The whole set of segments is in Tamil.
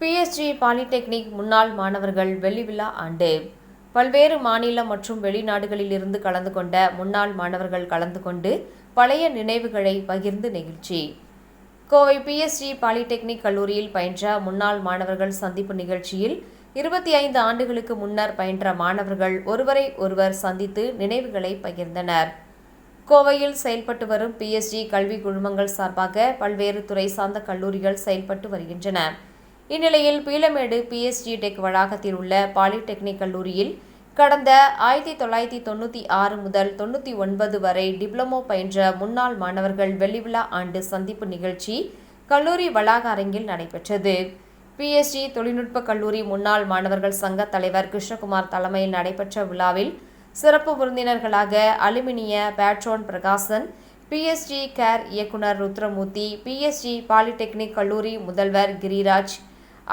பிஎஸ்ஜி பாலிடெக்னிக் முன்னாள் மாணவர்கள் வெள்ளி விழா ஆண்டு. பல்வேறு மாநில மற்றும் வெளிநாடுகளில் இருந்து கலந்து கொண்ட முன்னாள் மாணவர்கள் கலந்து கொண்டு பழைய நினைவுகளை பகிர்ந்து நிகழ்ச்சி. கோவை பிஎஸ்ஜி பாலிடெக்னிக் கல்லூரியில் பயின்ற முன்னாள் மாணவர்கள் சந்திப்பு நிகழ்ச்சியில் இருபத்தி ஐந்து ஆண்டுகளுக்கு முன்னர் பயின்ற மாணவர்கள் ஒருவரை ஒருவர் சந்தித்து நினைவுகளை பகிர்ந்தனர். கோவையில் செயல்பட்டு வரும் பிஎஸ்ஜி கல்வி குழுமங்கள் சார்பாக பல்வேறு துறை சார்ந்த கல்லூரிகள் செயல்பட்டு வருகின்றன. இந்நிலையில் பீலமேடு பிஎஸ்ஜி டெக் வளாகத்தில் உள்ள பாலிடெக்னிக் கல்லூரியில் கடந்த ஆயிரத்தி தொள்ளாயிரத்தி தொண்ணூற்றி ஆறு முதல் தொண்ணூற்றி ஒன்பது வரை டிப்ளமோ பயின்ற முன்னாள் மாணவர்கள் வெள்ளிவிழா ஆண்டு சந்திப்பு நிகழ்ச்சி கல்லூரி வளாக அரங்கில் நடைபெற்றது. பிஎஸ்ஜி தொழில்நுட்ப கல்லூரி முன்னாள் மாணவர்கள் சங்க தலைவர் கிருஷ்ணகுமார் தலைமையில் நடைபெற்ற விழாவில் சிறப்பு விருந்தினர்களாக அலுமினிய பேட்ரோன் பிரகாசன் பிஎஸ்ஜி கேர் இயக்குனர் ருத்ரமூர்த்தி பிஎஸ்ஜி பாலிடெக்னிக் கல்லூரி முதல்வர் கிரிராஜ்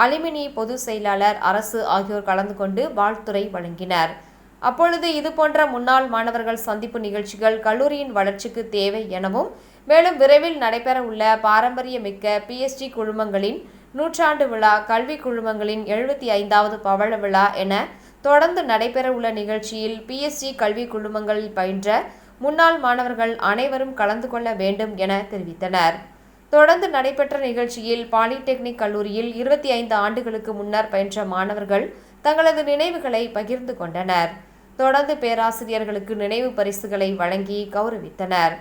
அலுமினி பொதுச் செயலாளர் அரசு ஆகியோர் கலந்து கொண்டு வாழ்த்துறை வழங்கினர். அப்பொழுது இதுபோன்ற முன்னாள் மாணவர்கள் சந்திப்பு நிகழ்ச்சிகள் கல்லூரியின் வளர்ச்சிக்கு தேவை எனவும் மேலும் விரைவில் நடைபெற உள்ள பாரம்பரியமிக்க பிஎஸ்டி குழுமங்களின் நூற்றாண்டு விழா கல்வி குழுமங்களின் எழுபத்தி ஐந்தாவது பவள விழா என தொடர்ந்து நடைபெற உள்ள நிகழ்ச்சியில் பிஎஸ்சி கல்வி குழுமங்களில் பயின்ற முன்னாள் மாணவர்கள் அனைவரும் கலந்து கொள்ள வேண்டும் என தெரிவித்தனர். தொடர்ந்து நடைபெற்ற நிகழ்ச்சியில் பாலிடெக்னிக் கல்லூரியில் இருபத்தி ஐந்து ஆண்டுகளுக்கு முன்னர் பயின்ற மாணவர்கள் தங்களது நினைவுகளை பகிர்ந்து கொண்டனர். தொடர்ந்து பேராசிரியர்களுக்கு நினைவு பரிசுகளை வழங்கி கௌரவித்தனர்.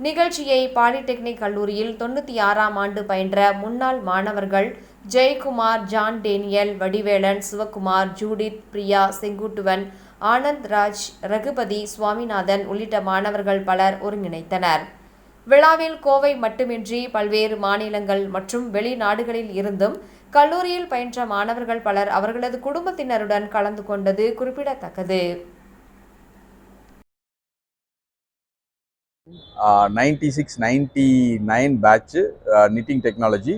நிகழ்ச்சியை பாலிடெக்னிக் கல்லூரியில் தொண்ணூற்றி ஆறாம் ஆண்டு பயின்ற முன்னாள் மாணவர்கள் Jayakumar John Daniel Vadivelan Sivakumar Judith Priya Senguttuvan Anand Raj Ragupathi Swaminathan உள்ளிட்ட மாணவர்கள் பலர் ஒருங்கிணைத்தனர். விழாவில் கோவை மட்டுமின்றி பல்வேறு மாநிலங்கள் மற்றும் வெளிநாடுகளில் இருந்தும் கல்லூரியில் பயின்ற மாணவர்கள் பலர் அவர்களது குடும்பத்தினருடன் கலந்து கொண்டது குறிப்பிடத்தக்கது. Ninety six ninety nine batch knitting technology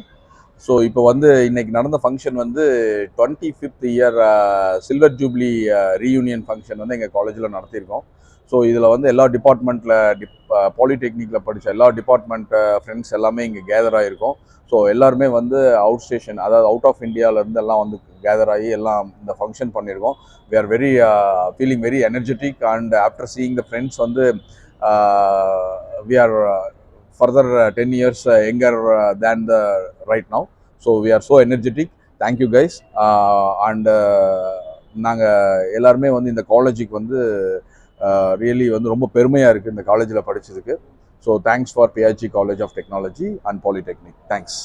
so இப்போ வந்து இன்னைக்கு நடந்த ஃபங்க்ஷன் வந்து twenty fifth year silver jubilee reunion function வந்து எங்கள் காலேஜில் நடத்தியிருக்கோம். ஸோ இதில் வந்து எல்லா டிபார்ட்மெண்ட்டில் டிப் பாலிடெக்னிக்கில் படித்த எல்லா டிபார்ட்மெண்ட் ஃப்ரெண்ட்ஸ் எல்லாமே இங்கே கேதர் ஆகிருக்கோம் ஸோ எல்லாருமே வந்து அவுட் ஸ்டேஷன் அதாவது அவுட் ஆஃப் இந்தியாவிலேருந்து எல்லாம் வந்து கேதர் ஆகி எல்லாம் இந்த ஃபங்க்ஷன் பண்ணியிருக்கோம். We are very feeling very energetic and after seeing the friends வந்து we are further ten years younger than the right now so we are so energetic thank you guys and நாங்கள் எல்லாருமே வந்து இந்த காலேஜுக்கு வந்து ரியலி வந்து ரொம்ப பெருமையாக இருக்குது இந்த காலேஜில் படித்ததுக்கு so thanks for P H C college of technology and polytechnic thanks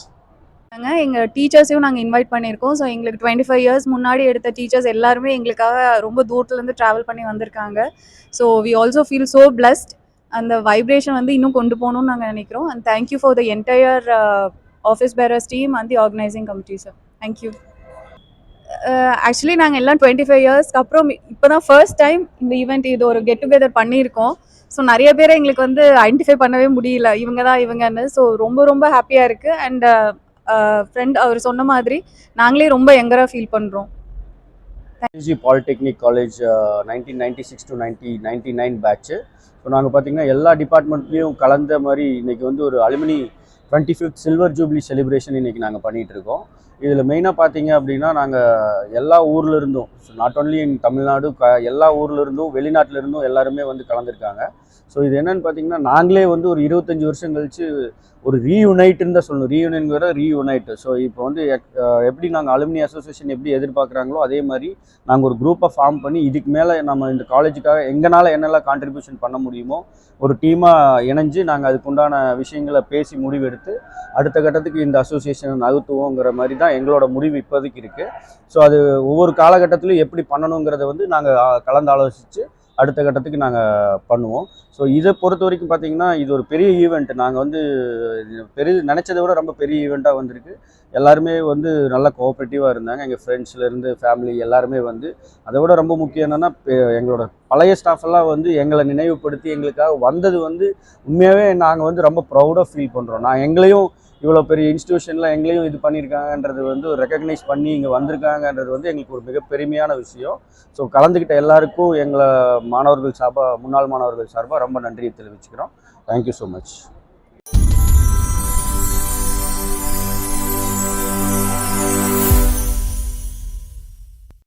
நாங்கள் எங்கள் டீச்சர்ஸையும் நாங்கள் இன்வைட் பண்ணியிருக்கோம். ஸோ எங்களுக்கு டுவெண்ட்டி ஃபைவ் இயர்ஸ் முன்னாடி எடுத்த டீச்சர்ஸ் எல்லாருமே எங்களுக்காக ரொம்ப தூரத்துலேருந்து ட்ராவல் பண்ணி வந்திருக்காங்க. So we also feel so blessed அந்த வைப்ரேஷன் வந்து இன்னும் கொண்டு போகணும்னு நாங்கள் நினைக்கிறோம். And thank you for the entire office bearers team and the organising committee sir thank you actually நாங்கள் எல்லாம் டுவெண்ட்டி ஃபைவ் இயர்ஸ்க்கு அப்புறம் இப்போ தான் ஃபர்ஸ்ட் டைம் இந்த ஈவெண்ட் இது ஒரு கெட் டுகெதர் பண்ணியிருக்கோம். ஸோ நிறைய பேரை எங்களுக்கு வந்து ஐடென்டிஃபை பண்ணவே முடியல. இவங்க தான் இவங்கன்னு. ஸோ ரொம்ப ரொம்ப ஹாப்பியாக இருக்குது அண்ட் ஃப்ரெண்ட் அவர் சொன்ன மாதிரி நாங்களே ரொம்ப எங்கராக ஃபீல் பண்ணுறோம் P G polytechnic college nineteen ninety six to ninety ninety nine batch so நாங்கள் பார்த்தீங்கன்னா எல்லா டிபார்ட்மெண்ட்லேயும் கலந்த மாதிரி இன்றைக்கி வந்து ஒரு alumni twenty fifth silver jubilee celebration இன்றைக்கி நாங்கள் பண்ணிகிட்டு இருக்கோம். இதில் மெயினாக பார்த்தீங்க அப்படின்னா நாங்கள் எல்லா ஊரில் இருந்தும் நாட் ஒன்லி இன் தமிழ்நாடு க எல்லா ஊர்லேருந்தும் இருந்தும் இருந்தும் எல்லாருமே வந்து கலந்துருக்காங்க. ஸோ இது என்னன்னு பார்த்தீங்கன்னா நாங்களே வந்து ஒரு இருபத்தஞ்சி வருஷம் கழிச்சு ஒரு ரீயுனைட்டுன்னு தான் சொல்லணும். ரீயூனியன்கிற ரீயுனைட் ஸோ இப்போ வந்து எக்- எப்படி நாங்கள் அலுமினி அசோசியேஷன் எப்படி எதிர்பார்க்குறாங்களோ அதே மாதிரி நாங்கள் ஒரு குரூப்பை ஃபார்ம் பண்ணி இதுக்கு மேலே நம்ம இந்த காலேஜுக்காக எங்களால் என்னெல்லாம் கான்ட்ரிபியூஷன் பண்ண முடியுமோ ஒரு டீமாக இணைஞ்சு நாங்கள் அதுக்குண்டான விஷயங்களை பேசி முடிவெடுத்து அடுத்த கட்டத்துக்கு இந்த அசோசியேஷன் நகர்த்துவோங்கிற மாதிரி தான் எங்களோட முடிவு இப்போதைக்கு இருக்குது ஸோ அது ஒவ்வொரு காலகட்டத்திலும் எப்படி பண்ணணுங்கிறத வந்து நாங்கள் கலந்து ஆலோசித்து அடுத்த கட்டத்துக்கு நாங்கள் பண்ணுவோம். ஸோ இதை பொறுத்த வரைக்கும் பார்த்தீங்கன்னா இது ஒரு பெரிய ஈவெண்ட் நாங்கள் வந்து பெரிய நினச்சதை விட ரொம்ப பெரிய ஈவெண்ட்டாக வந்திருக்கு. எல்லாருமே வந்து நல்லா கோஆப்ரேட்டிவாக இருந்தாங்க. எங்கள் ஃப்ரெண்ட்ஸ்லேருந்து ஃபேமிலி எல்லாருமே வந்து. அதை விட ரொம்ப முக்கியம் என்னென்னா எங்களோட பழைய ஸ்டாஃப் எல்லாம் வந்து எங்களை நினைவுபடுத்தி எங்களுக்காக வந்தது வந்து உண்மையாகவே நாங்கள் வந்து ரொம்ப ப்ரௌடாக ஃபீல் பண்ணுறோம் நான் எங்களையும் இவ்வளோ பெரிய இன்ஸ்டியூஷனில் எங்களையும் இது பண்ணியிருக்காங்கன்றது வந்து ஒரு ரெக்கக்னைஸ் பண்ணி இங்கே வந்திருக்காங்கன்றது வந்து எங்களுக்கு ஒரு மிக பெருமையான விஷயம். ஸோ கலந்துக்கிட்ட எல்லாருக்கும் எங்களை மாணவர்கள் சார்பாக முன்னாள் மாணவர்கள் சார்பாக ரொம்ப நன்றியை தெரிவிச்சுக்கிறோம். Thank you so much